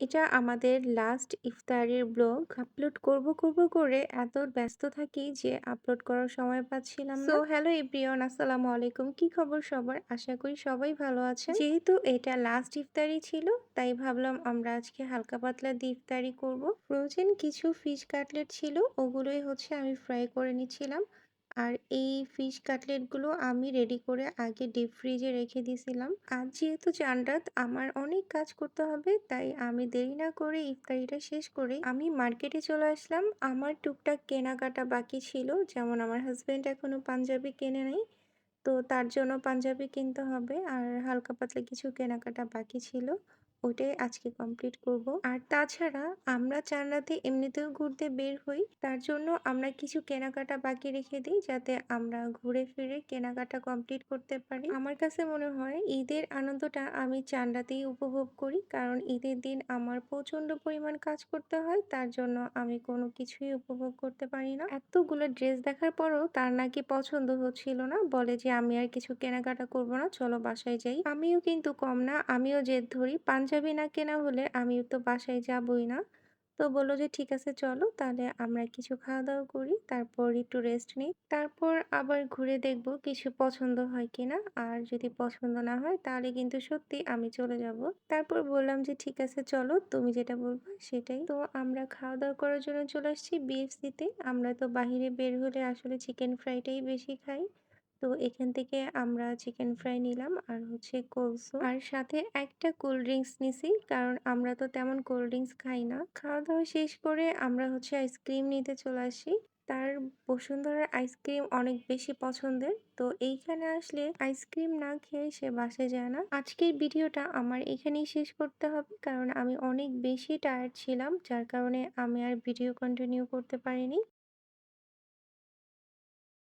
এটা আমাদের লাস্ট ইফতারের ব্লগ। আপলোড করব, করব করে এত ব্যস্ত থাকি যে আপলোড করার সময় পাচ্ছিলাম। সো হ্যালো এভরিওয়ান আসসালামু আলাইকুম। কি খবর সবার? আশা করি সবাই ভালো আছে যেহেতু এটা লাস্ট ইফতারি ছিল তাই ভাবলাম আমরা আজকে হালকা পাতলা দিয়ে ইফতারি করব। ফ্রোজেন কিছু ফিশ কাটলেট ছিল ওগুলোই হচ্ছে আমি ফ্রাই করে নিচ্ছিলাম। আর এই ফিশ কাটলেটগুলো আমি রেডি করে আগে ডিপ ফ্রিজে রেখে দিয়েছিলাম। আজ যেহেতু চাঁদ রাত, আমার অনেক কাজ করতে হবে, তাই আমি দেরি না করে ইফতারিটা শেষ করে আমি মার্কেটে চলে আসলাম। আমার টুকটাক কেনাকাটা বাকি ছিল, যেমন আমার হাজব্যান্ড এখনও পাঞ্জাবি কেনে নাই। তো তার জন্য পাঞ্জাবি কিনতে হবে, আর হালকা পাতলা কিছু কেনাকাটা বাকি ছিল। ওটাই আজকে কমপ্লিট করব। আর তাছাড়া আমরা চার রাতে এমনিতেও ঘুরতে বের হই। তার জন্য আমরা কিছু কেনাকাটা বাকি রেখে দিই যাতে আমরা ঘুরে ফিরে কেনাকাটা কমপ্লিট করতে পারি। আমার কাছে মনে হয় ঈদের আনন্দটা আমি চার রাতেই উপভোগ করি। কারণ ঈদের দিন আমার প্রচণ্ড পরিমাণ কাজ করতে হয়। তার জন্য আমি কোনো কিছুই উপভোগ করতে পারি না। এতগুলো ড্রেস দেখার পরও তার নাকি পছন্দ হচ্ছিল না। বলে যে আমি আর কিছু কেনাকাটা করব না, চলো বাসায় যাই। আমিও কিন্তু কম না, আমিও জেদ ধরি, পাঞ্জাবি না কেনা হলে আমি তো বাসায় যাবই না। তো বলল যে, ঠিক আছে, চলো, তাহলে আমরা কিছু খাওয়া দাওয়া করি, তারপর একটু রেস্ট নিই। তারপর আবার ঘুরে দেখব কিছু পছন্দ হয় কিনা। আর যদি পছন্দ না হয়, তাহলে কিন্তু সত্যি আমি চলে যাব। তারপর বললাম যে, ঠিক আছে, চলো, তুমি যেটা বলব সেটাই। তো আমরা খাওয়া দাওয়া করার জন্য চলে আসছি বিএফসিতে। আমরা তো বাহিরে বের হলে আসলে চিকেন ফ্রাইটাই বেশি খাই। তো এখান থেকে আমরা চিকেন ফ্রাই নিলাম আর হচ্ছে কোলস্লো আর সাথে একটা কোল্ড ড্রিঙ্কস নিছি কারণ আমরা তো তেমন কোল্ড ড্রিঙ্কস খাই না। খাওয়া দাওয়া শেষ করে আমরা হচ্ছে আইসক্রিম নিতে চলে আসি। তার বসুন্ধরার আইসক্রিম অনেক বেশি পছন্দের। তো এইখানে আসলে আইসক্রিম না খেয়ে সে বাসে যায় না। আজকের ভিডিওটা আমার এখানেই শেষ করতে হবে কারণ আমি অনেক বেশি টায়ার্ড ছিলাম, যার কারণে আমি আর ভিডিও কন্টিনিউ করতে পারিনি।